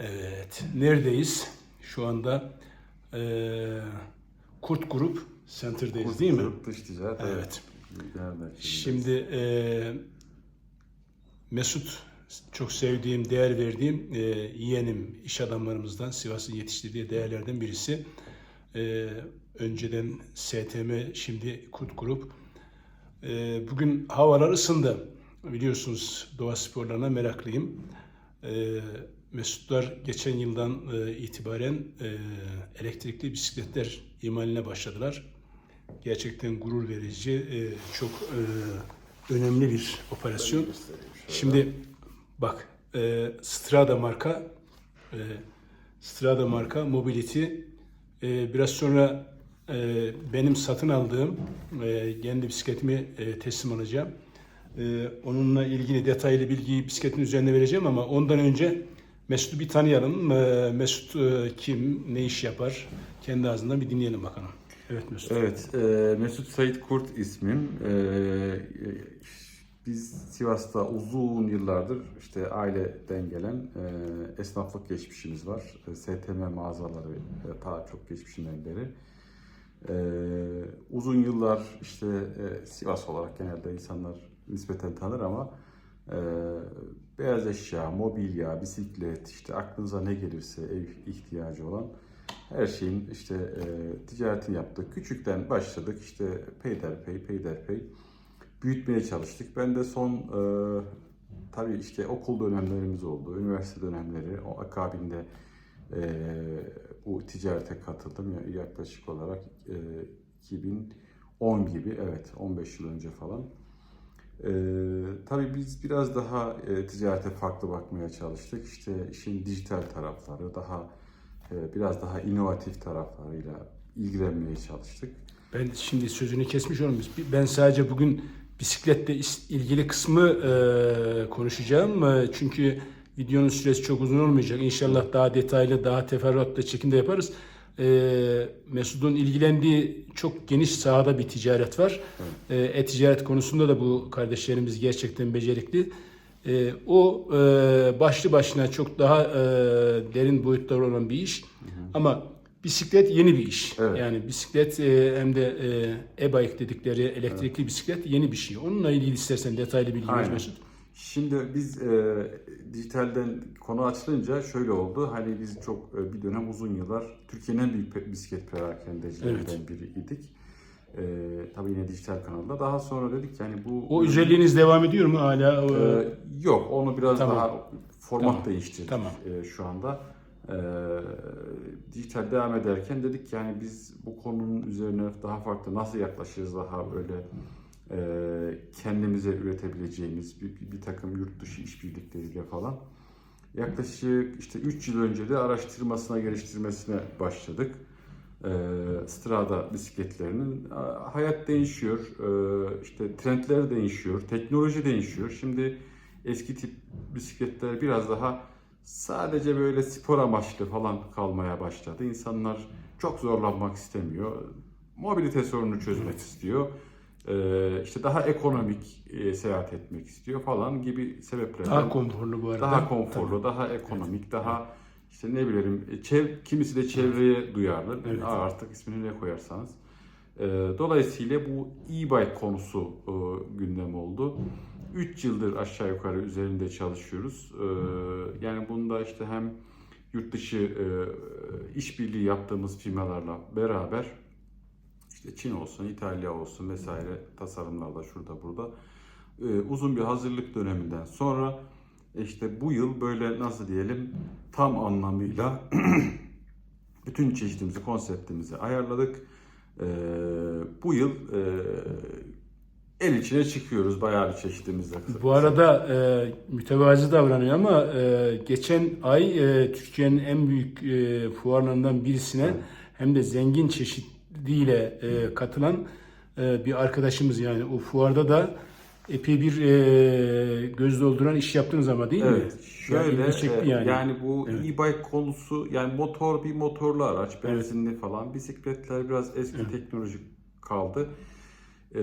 Evet, neredeyiz? Şu anda eee Kurt Grup Center'dayız değil mi? Grup Dış ticaret. Evet. Merkezindeyiz. Şimdi eee, Mesut çok sevdiğim, değer verdiğim eee yeğenim, iş adamlarımızdan, Sivas'ın yetiştirdiği değerlerden birisi. Eee, önceden STM, şimdi Kurt Grup. Eee, bugün havalar ısındı. Biliyorsunuz doğa sporlarına meraklıyım. Eee, Mesutlar geçen yıldan eee, itibaren eee, elektrikli bisikletler imaline başladılar gerçekten gurur verici, e, çok e, önemli bir operasyon. Şimdi bak, e, Strada marka, e, Strada marka Mobility e, biraz sonra e, benim satın aldığım e, kendi bisikletimi e, teslim alacağım. E, onunla ilgili detaylı bilgiyi bisikletin üzerine vereceğim ama ondan önce Mesut'u bir tanıyalım. E, Mesut e, kim, ne iş yapar? Kendi ağzından bir dinleyelim bakalım. Evet Mesut. Evet, e, Mesut Sait Kurt ismim. E, biz Sivas'ta uzun yıllardır işte aileden gelen esnaflık geçmişimiz var. STM mağazaları e, daha çok geçmişinden beri. Uzun yıllar işte Sivas olarak genelde insanlar nispeten tanır ama e, beyaz eşya, mobilya, bisiklet, işte aklınıza ne gelirse ev ihtiyacı olan her şeyin işte e, ticaretini yaptık. Küçükten başladık işte peyderpey, peyderpey büyütmeye çalıştık. Ben de son e, tabii işte okul dönemlerimiz oldu, üniversite dönemleri, o akabinde e, bu ticarete katıldım ya yaklaşık olarak e, 2010 gibi evet 15 yıl önce falan. E, tabii biz biraz daha e, ticarete farklı bakmaya çalıştık. İşte işin dijital tarafları, daha e, biraz daha inovatif taraflarıyla ilgilenmeye çalıştık. Ben şimdi sözünü kesmiş olmuş. Ben sadece bugün bisikletle is- ilgili kısmı e, konuşacağım. E, çünkü videonun süresi çok uzun olmayacak. İnşallah daha detaylı, daha teferruatlı çekimde yaparız. E, Mesut'un ilgilendiği çok geniş sahada bir ticaret var. E, e-ticaret konusunda da bu kardeşlerimiz gerçekten becerikli. E, o e, başlı başına çok daha e, derin boyutları olan bir iş. Ama bisiklet yeni bir iş. Evet. Yani bisiklet e, hem de e, e-bike dedikleri elektrikli bisiklet yeni bir şey. Onunla ilgili istersen detaylı bilgi. Mesut. Şimdi biz e, dijitalden konu açılınca şöyle oldu. Hani biz çok e, bir dönem uzun yıllar Türkiye'nin en büyük bisiklet perakendecilerinden biriydik. E, tabii yine dijital kanalda. Daha sonra dedik yani bu O özelliğiniz devam ediyor mu hala? Ee, yok, onu biraz Tamam. daha format Tamam. değiştirdik Tamam. e, şu anda. Ee, dijital devam ederken dedik yani biz bu konunun üzerine daha farklı nasıl yaklaşırız daha böyle e, kendimize üretebileceğimiz bir, bir, takım yurt dışı işbirlikleriyle falan. Yaklaşık işte 3 yıl önce de araştırmasına, geliştirmesine başladık. Ee, Strada bisikletlerinin hayat değişiyor, ee, işte trendler değişiyor, teknoloji değişiyor. Şimdi eski tip bisikletler biraz daha sadece böyle spor amaçlı falan kalmaya başladı. İnsanlar çok zorlanmak istemiyor, mobilite sorununu çözmek istiyor. Ee, işte daha ekonomik e, seyahat etmek istiyor falan gibi sebeplerden. daha konforlu bu arada. Daha konforlu, daha ekonomik, daha işte ne bileyim çev, kimisi de çevreye duyarlı. Evet. Aa, artık ismini ne koyarsanız. Ee, dolayısıyla bu e-bike konusu e, gündem oldu. 3 yıldır aşağı yukarı üzerinde çalışıyoruz. Ee, yani bunda işte hem yurt dışı e, işbirliği yaptığımız firmalarla beraber işte Çin olsun, İtalya olsun vesaire tasarımlarda şurada burada e, uzun bir hazırlık döneminden sonra işte bu yıl böyle nasıl diyelim tam anlamıyla bütün çeşitimizi, konseptimizi ayarladık. E, bu yıl e, el içine çıkıyoruz bayağı bir çeşitimizle. Bu arada e, mütevazi davranıyor ama e, geçen ay e, Türkiye'nin en büyük e, fuarlarından birisine hem de zengin çeşitliyle e, katılan e, bir arkadaşımız yani o fuarda da epey bir e, göz dolduran iş yaptınız ama değil mi? Evet. Yani Şöyle ilgi çekti yani. yani. bu Evet. e-bike konusu yani motor bir motorlu araç, benzinli falan. Bisikletler biraz eski Evet. teknoloji kaldı. E,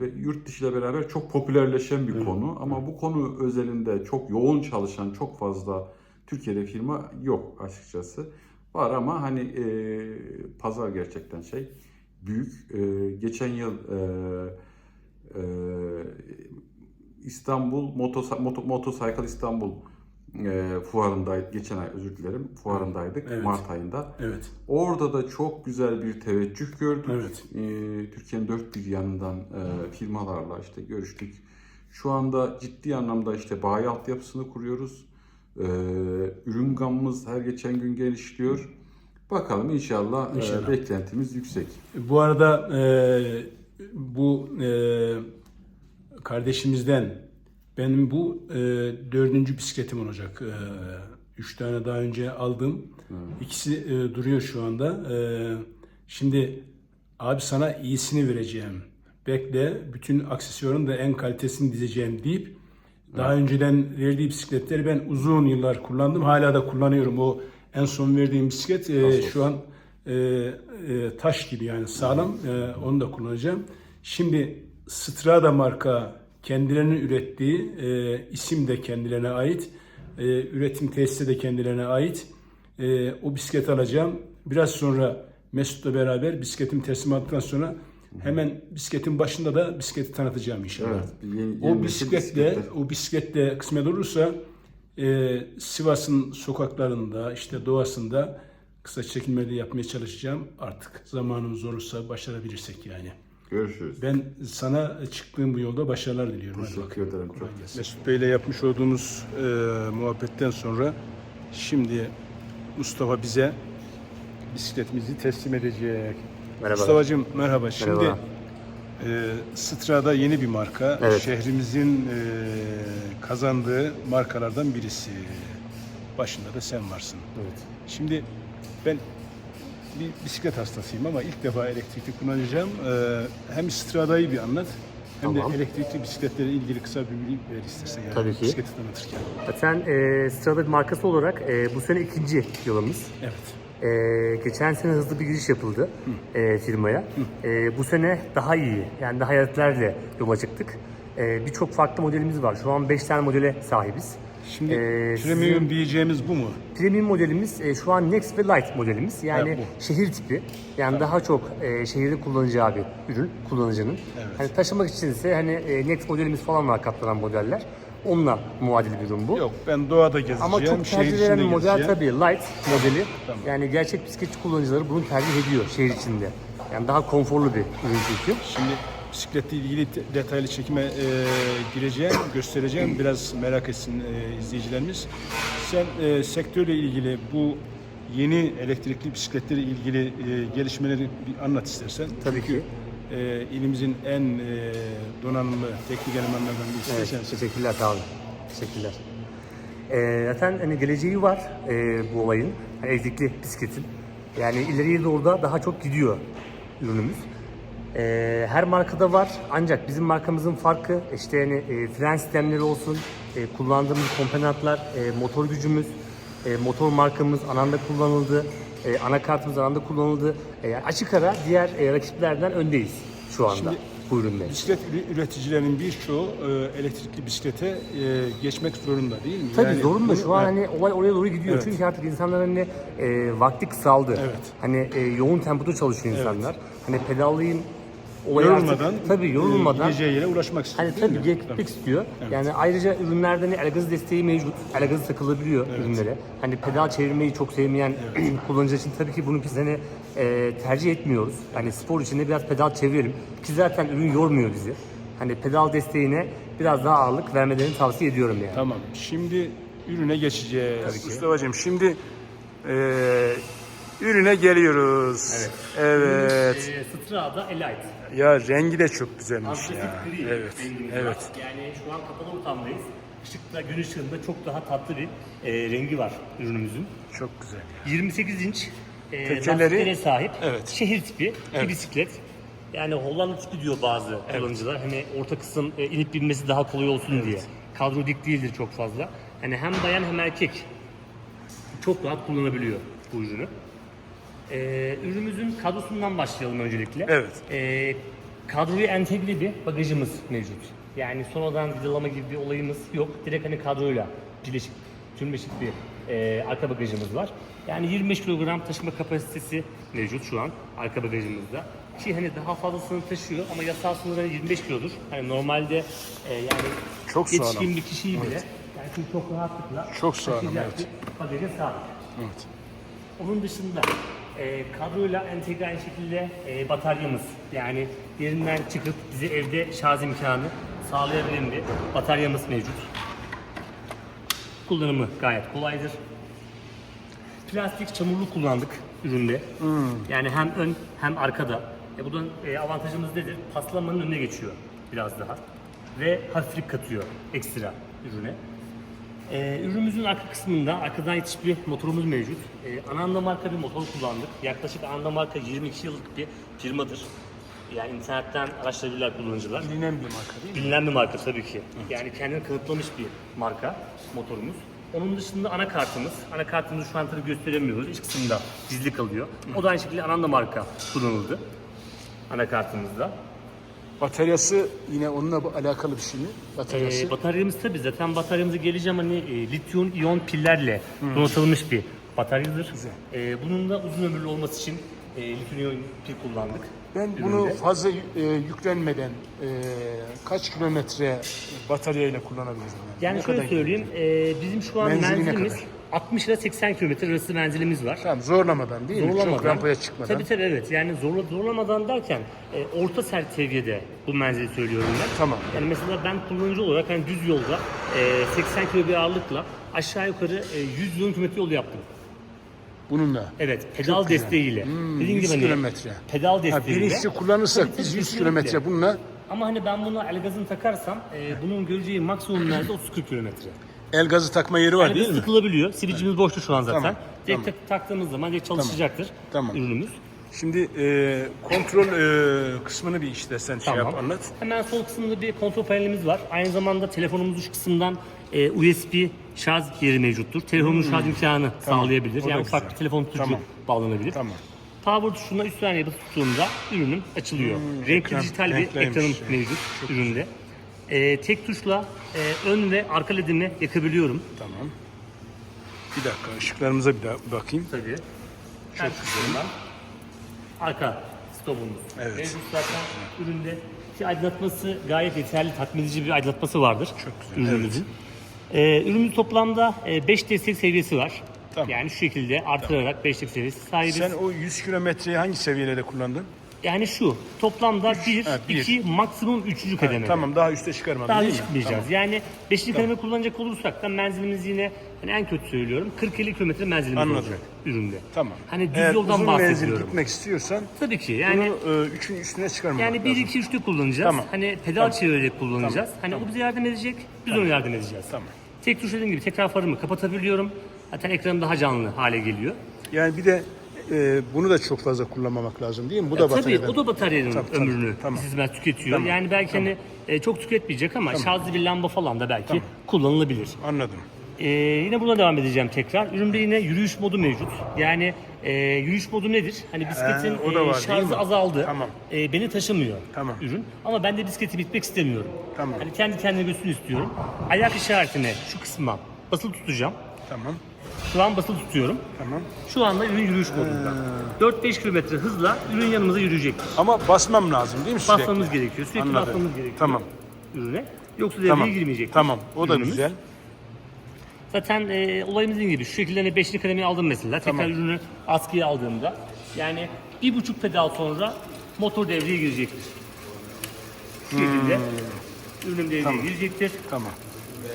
ve yurt dışı ile beraber çok popülerleşen bir Evet. konu ama bu konu özelinde çok yoğun çalışan çok fazla Türkiye'de firma yok açıkçası. Var ama hani e, pazar gerçekten şey büyük. E, geçen yıl e, e, İstanbul Motosa- Moto, Motorcycle İstanbul e, fuarındaydık. Geçen ay özür dilerim. Fuarındaydık Evet. Mart ayında. Evet. Orada da çok güzel bir teveccüh gördük. Evet. Ee, Türkiye'nin dört bir yanından e, firmalarla işte görüştük. Şu anda ciddi anlamda işte bayi altyapısını kuruyoruz. Ee, ürün gamımız her geçen gün gelişiyor. Bakalım inşallah, e, İnşallah. beklentimiz yüksek. Bu arada e, bu e, kardeşimizden benim bu e, dördüncü bisikletim olacak. E, üç tane daha önce aldım. İkisi e, duruyor şu anda. E, şimdi abi sana iyisini vereceğim. Bekle bütün aksesuarın da en kalitesini dizeceğim deyip daha önceden verdiği bisikletleri ben uzun yıllar kullandım. Hala da kullanıyorum. O en son verdiğim bisiklet e, şu an e, e, taş gibi yani sağlam. E, onu da kullanacağım. Şimdi Strada marka kendilerinin ürettiği e, isim de kendilerine ait. E, üretim tesisi de kendilerine ait. E, o bisikleti alacağım. Biraz sonra Mesut'la beraber bisikletimi teslim aldıktan sonra hemen bisikletin başında da bisikleti tanıtacağım inşallah. Evet, bir yeni- yeni o bisikletle, bisikletler. o bisikletle kısmet olursa e, Sivas'ın sokaklarında, işte doğasında kısa çekimleri yapmaya çalışacağım. Artık zamanımız olursa başarabilirsek yani. Görüşürüz. Ben sana çıktığım bu yolda başarılar diliyorum. Teşekkür ederim. Çok. Mesut Bey ile yapmış olduğumuz e, muhabbetten sonra şimdi Mustafa bize bisikletimizi teslim edecek. Merhaba. Mustafa'cığım merhaba. Şimdi Merhaba. e, Strada yeni bir marka. Evet. Şehrimizin e, kazandığı markalardan birisi. Başında da sen varsın. Evet. Şimdi ben bir bisiklet hastasıyım ama ilk defa elektrikli kullanacağım. Ee, hem Strada'yı bir anlat hem Tamam. de elektrikli bisikletlere ilgili kısa bir bilgi ver istersen yani Tabii ki. bisikleti tanıtırken. Zaten e, Strada bir markası olarak e, bu sene ikinci yılımız. Evet. E, geçen sene hızlı bir giriş yapıldı e, firmaya. E, bu sene daha iyi, yani daha hayatlarla yola çıktık. E, Birçok farklı modelimiz var. Şu an 5 tane modele sahibiz. Şimdi Ee, premium sizin- diyeceğimiz bu mu? Premium modelimiz e, şu an Next ve Light modelimiz. Yani Evet, şehir tipi. Yani daha çok e, şehirde kullanacağı bir ürün kullanıcının. Evet. Hani taşımak için ise hani e, Next modelimiz falan var katlanan modeller. Onunla muadil bir ürün bu. Yok ben doğada gezeceğim. Ama çok tercih edilen model gezeceğim. tabii Light modeli. Tamam. Yani gerçek bisikletçi kullanıcıları bunu tercih ediyor şehir içinde. Yani daha konforlu bir ürün çünkü. Şimdi bisikletle ilgili detaylı çekime e, gireceğim, göstereceğim. Biraz merak etsin e, izleyicilerimiz. Sen e, sektörle ilgili bu yeni elektrikli bisikletleri ilgili e, gelişmeleri bir anlat istersen. Tabii ki. E, ilimizin en e, donanımlı teknik elemanlardan birisi Evet, sensin. teşekkürler olun. Teşekkürler. Ee, zaten hani geleceği var e, bu olayın. Hani elektrikli bisikletin. Yani ileriye doğru da daha çok gidiyor ürünümüz. Ee, her markada var ancak bizim markamızın farkı işte yani e, fren sistemleri olsun, e, kullandığımız komponentler, e, motor gücümüz, e, motor markamız ananda kullanıldı, e, anakartımız ananda kullanıldı. E, yani açık ara diğer e, rakiplerden öndeyiz şu anda Şimdi bu üründe. Bisiklet üreticilerinin birçoğu e, elektrikli bisiklete e, geçmek zorunda değil mi? Tabii Yani zorunda şu an Evet. hani olay oraya doğru gidiyor. Evet. Çünkü artık insanların hani e, vakti kısaldı. Evet. Hani e, yoğun tempoda çalışıyor insanlar. Hani pedallayın yorulmadan, artık tabii yorulmadan e, gideceği yere ulaşmak istiyor. Hani tabii mi? gitmek Tabii. istiyor. Yani ayrıca ürünlerde hani el gazı desteği mevcut. El gazı takılabiliyor ürünlere. Hani pedal çevirmeyi çok sevmeyen kullanıcı için tabii ki bunu biz hani e, tercih etmiyoruz. Hani spor içinde biraz pedal çevirelim. Ki zaten ürün yormuyor bizi. Hani pedal desteğine biraz daha ağırlık vermelerini tavsiye ediyorum yani. Tamam. Şimdi ürüne geçeceğiz. Tabii ki. Mustafa'cığım şimdi e, ürüne geliyoruz. Evet. Evet. E, Strada Elite. Ya rengi de çok güzelmiş Agresif ya. gri Evet. rengimiz Evet. Yani şu an kapalı ortamdayız. Işıkta, gün ışığında çok daha tatlı bir e, rengi var ürünümüzün. Çok güzel. 28 inç e, Tekerleri- lastiklere sahip Evet. şehir tipi Evet. bir bisiklet. Yani Hollanda tipi diyor bazı kullanıcılar. Hani orta kısım e, inip binmesi daha kolay olsun diye. Kadro dik değildir çok fazla. Hani hem bayan hem erkek çok rahat kullanabiliyor bu ürünü. Ee, ürünümüzün kadrosundan başlayalım öncelikle. Evet. Ee, kadroya entegre bir bagajımız mevcut. Yani sonradan vidalama gibi bir olayımız yok. Direkt hani kadroyla birleşik, tümleşik bir e, arka bagajımız var. Yani 25 kilogram taşıma kapasitesi mevcut şu an arka bagajımızda. Ki hani daha fazlasını taşıyor ama yasal sınırları 25 kilodur. Hani normalde e, yani Çok sağlam. yetişkin bir kişiyi bile yani çünkü çok rahatlıkla Çok sağlam, evet. bagaja sahip. Evet. Onun dışında e, kadroyla entegre şekilde e, bataryamız yani yerinden çıkıp bize evde şarj imkanı sağlayabilen bir bataryamız mevcut. Kullanımı gayet kolaydır. Plastik çamurlu kullandık üründe. Yani hem ön hem arkada. E, bunun e, avantajımız nedir? Paslanmanın önüne geçiyor biraz daha. Ve hafiflik katıyor ekstra ürüne. Ee, ürünümüzün arka kısmında arkadan yetiş bir motorumuz mevcut. Ee, Ananda marka bir motor kullandık. Yaklaşık Ananda marka 22 yıllık bir firmadır. Yani internetten araştırabilirler kullanıcılar. Bilinen bir marka değil mi? Bilinen bir marka tabii ki. Yani kendini kanıtlamış bir marka motorumuz. Onun dışında anakartımız. Anakartımızı şu an tabii gösteremiyoruz. İç kısımda gizli kalıyor. O da aynı şekilde Ananda marka kullanıldı. Anakartımızda. Bataryası yine onunla bu alakalı bir şey mi? Bataryası. Ee, bataryamız tabii zaten bataryamıza geleceğim hani e, lityum iyon pillerle donatılmış bir bataryadır. Güzel. Ee, bunun da uzun ömürlü olması için e, lityum iyon pil kullandık. ben üründe. bunu fazla e, yüklenmeden e, kaç kilometre bataryayla kullanabilirim? Yani Ne şöyle kadar söyleyeyim, e, bizim şu an Menzili ne menzilimiz kadar? 60 ile 80 kilometre arası menzilimiz var. Tamam zorlamadan değil mi? Zorlamadan. Çok rampaya çıkmadan. Tabii tabii evet. Yani zorla, zorlamadan derken e, orta sert seviyede bu menzili söylüyorum ben. Tamam. Yani mesela ben kullanıcı olarak hani düz yolda e, 80 kilo bir ağırlıkla aşağı yukarı e, 100 yıl kilometre yol yaptım. Bununla. Evet, pedal Çok güzel. desteğiyle. Hmm, Dediğim 100 gibi hani kilometre. pedal Ha, desteğiyle. bilinçli kullanırsak Tabii, biz tabii, 100 kesinlikle. kilometre bununla Ama hani ben bunu el gazını takarsam e, bunun göreceği maksimum menzil 30-40 kilometre. El gazı takma yeri var Yani değil mi? sıkılabiliyor. Silicimiz boştu şu an zaten. Tamam, Direkt tak- taktığımız zaman direkt çalışacaktır Tamam. ürünümüz. Şimdi e, kontrol e, kısmını bir işlersen şey Tamam. yap anlat. Hemen sol kısmında bir kontrol panelimiz var. Aynı zamanda telefonumuz şu kısımdan e, USB şarj yeri mevcuttur. Telefonun şarj imkanı sağlayabilir. Hmm. O da Yani güzel. ufak bir telefon tutucu Tamam. bağlanabilir. Tamam. Power tuşuna 3 saniye basıp tuttuğumda ürünüm açılıyor. Renkli Hmm, ekran- dijital bir renkliymiş. ekranım mevcut üründe. E, tek tuşla e, ön ve arka ledimi yakabiliyorum. Tamam. Bir dakika ışıklarımıza bir daha bakayım. Tabii. Çok güzel. Arka stopumuz. Evet. Mevcut zaten üründe ki aydınlatması gayet yeterli, tatmin edici bir aydınlatması vardır. Çok güzel, Ürünümüzün. Ee, ürünümüz toplamda 5 destek seviyesi var. Tamam. Yani şu şekilde artırarak 5 destek seviyesi sahibiz. Sen o 100 kilometreyi hangi seviyelerde kullandın? Yani şu toplamda 1, Ha, bir. 2, maksimum 3. kademede. Tamam daha üste çıkarmadın Daha mi? çıkmayacağız. Yani 5. kademe kullanacak olursak da menzilimiz yine hani en kötü söylüyorum 40-50 kilometre menzilimiz Anladım. olacak üründe. Tamam. Hani düz Eğer yoldan uzun menzil bahsediyorum. gitmek istiyorsan Tabii ki yani bunu 3'ün üstüne çıkarmamak Yani 1 lazım. 2 3'te kullanacağız. Tamam. Hani pedal çevirerek kullanacağız. Hani o bize yardım edecek, biz ona yardım edeceğiz. Tamam. Tek tuş dediğim gibi tekrar farımı kapatabiliyorum. Zaten ekranım daha canlı hale geliyor. Yani bir de e, bunu da çok fazla kullanmamak lazım değil mi? Bu da Tabii bataryadan. o da bataryanın Tabii, tabii. ömrünü Tamam. sizmez tüketiyor. Tamam. Yani belki hani e, çok tüketmeyecek ama şarjlı bir lamba falan da belki kullanılabilir. Anladım. Ee, yine buna devam edeceğim tekrar. Üründe yine yürüyüş modu mevcut. Yani e, yürüyüş modu nedir? Hani bisikletin da e, var, değil şarjı azaldı. Tamam. E, beni taşımıyor Tamam. ürün. Ama ben de bisikleti bitmek istemiyorum. Tamam. Hani kendi kendine götürsün istiyorum. Ayak işaretine şu kısma basılı tutacağım. Tamam. Şu an basılı tutuyorum. Tamam. Şu anda ürün yürüyüş modunda. 4-5 kilometre hızla ürün yanımıza yürüyecektir. Ama basmam lazım değil mi sürekli? Basmamız gerekiyor. Sürekli Anladım. basmamız gerekiyor. Tamam. Ürüne. Yoksa devreye Tamam. girmeyecektir. Tamam. O da ürünümüz. güzel. Zaten e, olayımız dediğim gibi şu şekilde hani beşli kademeyi aldım mesela. Tamam. Tekrar ürünü askıya aldığımda yani bir buçuk pedal sonra motor devreye girecektir. Şu şekilde ürünüm devreye Hmm. Tamam. girecektir. Tamam.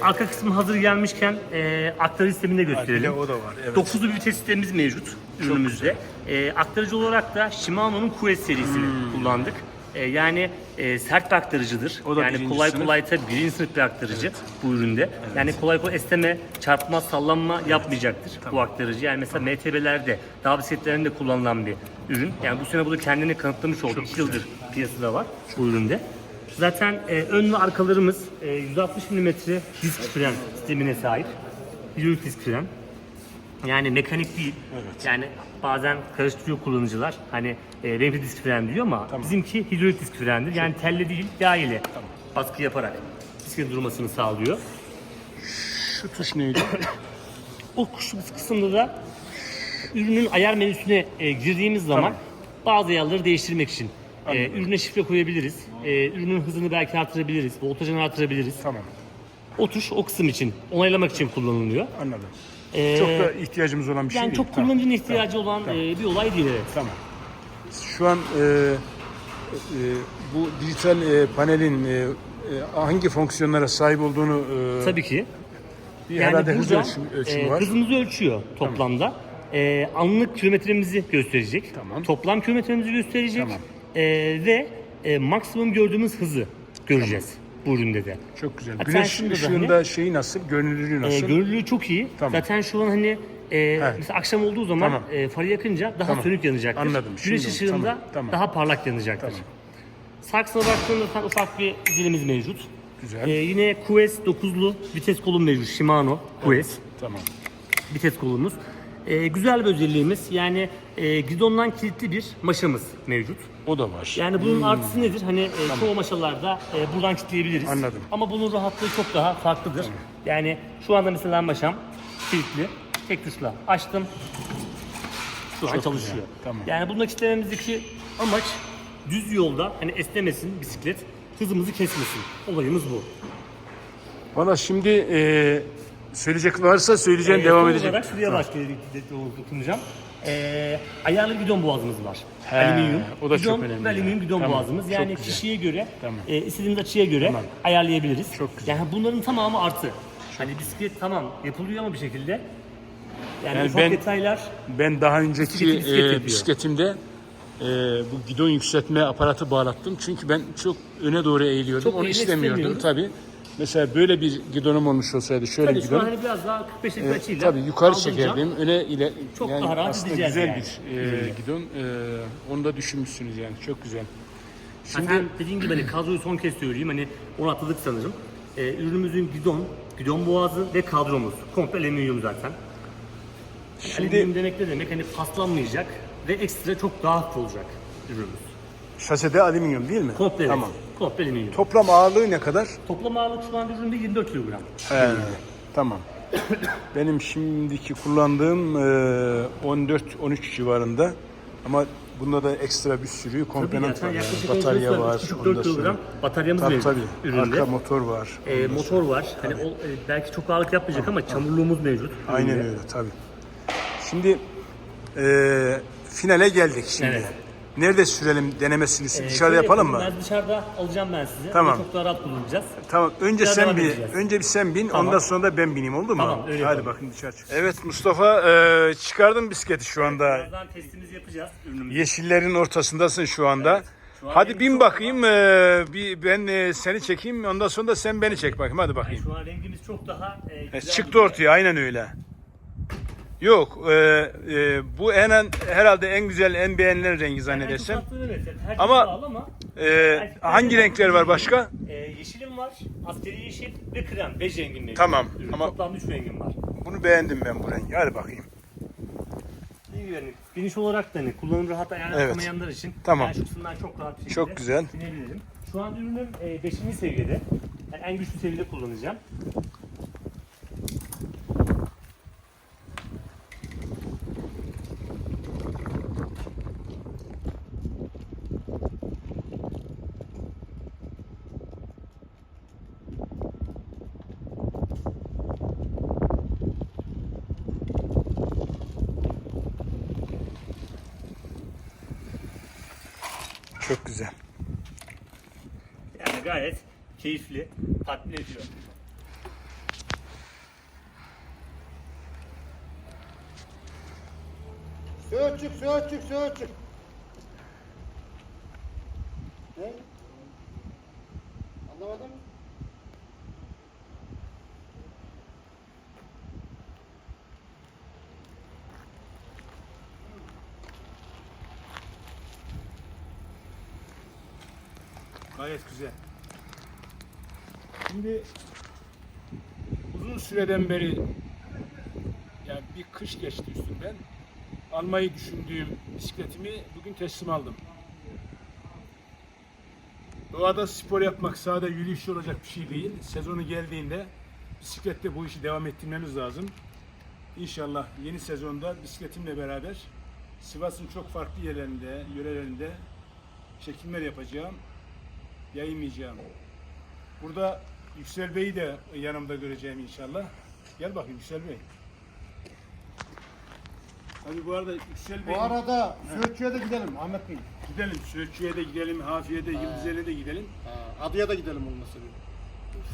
Arka kısmı hazır gelmişken e, aktarıcı sistemini de gösterelim. o da var. Evet. 9'lu bir vites sistemimiz mevcut ürünümüzde. E, aktarıcı olarak da Shimano'nun QS serisini kullandık. E, yani e, sert bir aktarıcıdır. Hmm. O da yani kolay sınıf. kolay tabii birinci sınıf bir aktarıcı bu üründe. Yani kolay kolay esneme, çarpma, sallanma yapmayacaktır bu aktarıcı. Yani mesela MTB'lerde, dağ bisikletlerinde kullanılan bir ürün. Yani bu sene bunu kendini kanıtlamış oldu. 2 yıldır piyasada var bu üründe. Zaten e, ön ve arkalarımız e, 160 mm disk fren sistemine sahip. Hidrolik disk fren. Yani mekanik değil. Yani bazen karıştırıyor kullanıcılar. Hani e, benimki disk fren diyor ama bizimki hidrolik disk frendir. Yani telle değil, yağ ile baskı yaparak bisikletin durmasını sağlıyor. Şu tuş neydi? Bu kuş kısımda da ürünün ayar menüsüne e, girdiğimiz zaman bazı ayarları değiştirmek için e, ürüne şifre koyabiliriz. E, ürünün hızını belki artırabiliriz, voltajını artırabiliriz. Tamam. O tuş o kısım için, onaylamak için kullanılıyor. Anladım. E, Çok da ihtiyacımız olan bir şey yani değil. çok Tamam. kullanıcının ihtiyacı olan e, bir olay değil evet. Tamam. Şu an e, e, bu dijital e, panelin e, e, hangi fonksiyonlara sahip olduğunu e, Tabii ki. bir herhalde hız ölçümü, ölçümü e, var. hızımızı ölçüyor toplamda. E, anlık kilometremizi gösterecek. Tamam. Toplam kilometremizi gösterecek. Tamam. E, ve e, maksimum gördüğümüz hızı göreceğiz bu üründe de. Çok güzel. Hatta Güneş ışığında hani- şeyi nasıl? Görünürlüğü E, nasıl? görünürlüğü çok iyi. Tamam. Zaten şu an hani e, mesela akşam olduğu zaman Tamam. e, farı yakınca daha Tamam. sönük yanacaktır. Anladım. Güneş Şimdi- ışığında tamam, tamam. daha parlak yanacaktır. Tamam. Saksına baktığında zaten ufak bir zilimiz mevcut. Güzel. E, yine QS 9'lu vites kolum mevcut. Shimano QS. Tamam. vites kolumuz. Ee, güzel bir özelliğimiz yani e, gidondan kilitli bir maşamız mevcut. O da var. Yani bunun artısı nedir? Hani e, çoğu maşalarda e, buradan kilitleyebiliriz. Anladım. Ama bunun rahatlığı çok daha farklıdır. Yani şu anda mesela maşam kilitli. Tek tuşla açtım. Şu an çalışıyor. güzel, tamam. Yani bunu kilitlememizdeki amaç düz yolda hani esnemesin bisiklet, hızımızı kesmesin. Olayımız bu. Valla şimdi e, söyleyecek varsa söyleyeceğim Ee, devam son edecek. olarak şuraya dokunacağım. Ee, ayarlı gidon boğazımız var. He, alüminyum. o da gidon çok önemli Ve alüminyum gidon Tamam, boğazımız. çok Yani güzel. kişiye göre, Tamam. e, istediğimiz açıya göre Tamam. ayarlayabiliriz. Çok güzel. Yani bunların tamamı artı. Hani bisiklet tamam yapılıyor ama bir şekilde. Yani, Yani ufak ben- detaylar Ben daha önceki Bisikleti bisiklet e, yapıyor. bisikletimde e, bu gidon yükseltme aparatı bağlattım. Çünkü ben çok öne doğru eğiliyordum. Çok Onu eğilmek istemiyordum istemiyoruz. tabii. Mesela böyle bir gidonum olmuş olsaydı şöyle tabii bir şu an gidon. hani biraz daha 45 dakika açıyla Tabii yukarı kaldıracağım. çekerdim. Öne ile Çok yani daha rahat aslında gideceğiz güzel yani. bir e, gidon. E, onu da düşünmüşsünüz yani. Çok güzel. Şimdi Zaten dediğim gibi hani kadroyu son kez söyleyeyim hani onu atladık sanırım. Ee, ürünümüzün gidon, gidon boğazı ve kadromuz komple alüminyum zaten. Şimdi- Alüminyum demek ne demek? Hani paslanmayacak ve ekstra çok daha hafif olacak ürünümüz. şasede alüminyum değil mi? Komple evet. Tamam. Komple alüminyum. Toplam ağırlığı ne kadar? Toplam ağırlık şu an üründe 24 kilogram. He, tamam. Benim şimdiki kullandığım e, 14-13 civarında ama bunda da ekstra bir sürü Tabii komponent var. Yani. Batarya var. 3,5-4 ondan sonra- kilogram bataryamız Tabii mevcut tabii. üründe. Arka motor var. Ee, motor var. Hani o, e, belki çok ağırlık yapmayacak ama çamurluğumuz mevcut. Aynen üründe. öyle tabii. Şimdi e, finale geldik şimdi. Evet. Nerede sürelim denemesini? Ee, Dışarıda yapalım mı? Ben dışarıda alacağım ben sizi. Tamam. Çok daha rahat kullanacağız. Tamam. Önce Biraz sen edeceğiz. önce bir sen bin, Tamam. ondan sonra da ben bineyim oldu mu? Tamam, öyle Hadi yapalım. bakın dışarı çık. Evet Mustafa e, çıkardın bisikleti şu anda. Birazdan testimizi yapacağız ürünümüzü. Yeşillerin ortasındasın şu anda. Şu an Hadi rengi bin çok bakayım. e, bir ben e, seni çekeyim. Ondan sonra da sen beni çek bakayım. Hadi bakayım. Şu an rengimiz çok daha e, E, güzel çıktı duruyor. ortaya. Aynen öyle. Yok, e, e, bu en en- herhalde en güzel, en beğenilen rengi Yani zannedersem. evet. Ama- ama E, hangi renkler var başka? e, yeşilim var, askeri yeşil ve krem, bej rengim mevcut. Tamam, Ürün. ama- Toplamda 3 rengim var. Bunu beğendim ben bu rengi. Hadi bakayım. Yani geniş olarak da hani kullanım rahat ayarlamayanlar için Tamam. ben şu kısımdan çok rahat bir şekilde Çok güzel. binebilirim. Şu an ürünüm 5. seviyede. Yani en güçlü seviyede kullanacağım. Çok güzel. Yani gayet keyifli, tatmin ediyor. Söğütçük, söğütçük, söğütçük. Ne? Anlamadım. Gayet güzel. Şimdi uzun süreden beri yani bir kış geçti üstünden. Almayı düşündüğüm bisikletimi bugün teslim aldım. Doğada spor yapmak sahada yürüyüş olacak bir şey değil. Sezonu geldiğinde bisiklette bu işi devam ettirmemiz lazım. İnşallah yeni sezonda bisikletimle beraber Sivas'ın çok farklı yerlerinde, yörelerinde çekimler yapacağım, yayınlayacağım. Burada Yüksel Bey'i de yanımda göreceğim inşallah. Gel bakayım Yüksel Bey. Hadi bu arada Yüksel Bey Bu arada Söğütçü'ye de gidelim Ahmet Bey. gidelim. Söğütçü'ye de gidelim, Hafiye'de, de, Yıldızeli'ne de gidelim. Ha, Adıya da gidelim olması.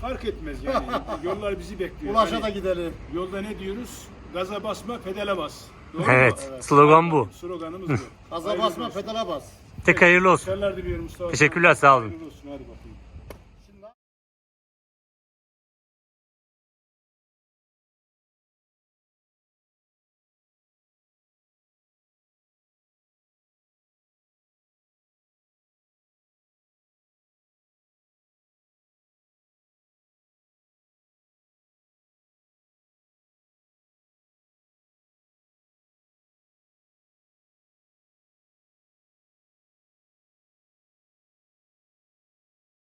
Fark etmez yani. Yollar bizi bekliyor. Ulaş'a Hani da gidelim. Yolda ne diyoruz? Gaza basma, pedale bas. Doğru mu? Evet, slogan bu. Sloganımız bu. Gaza Hayırlı basma olsun. pedala bas. Tek hayırlı olsun. Başarılar diliyorum Mustafa. Teşekkürler, sağ olun. Hayırlı olsun, hadi bakayım.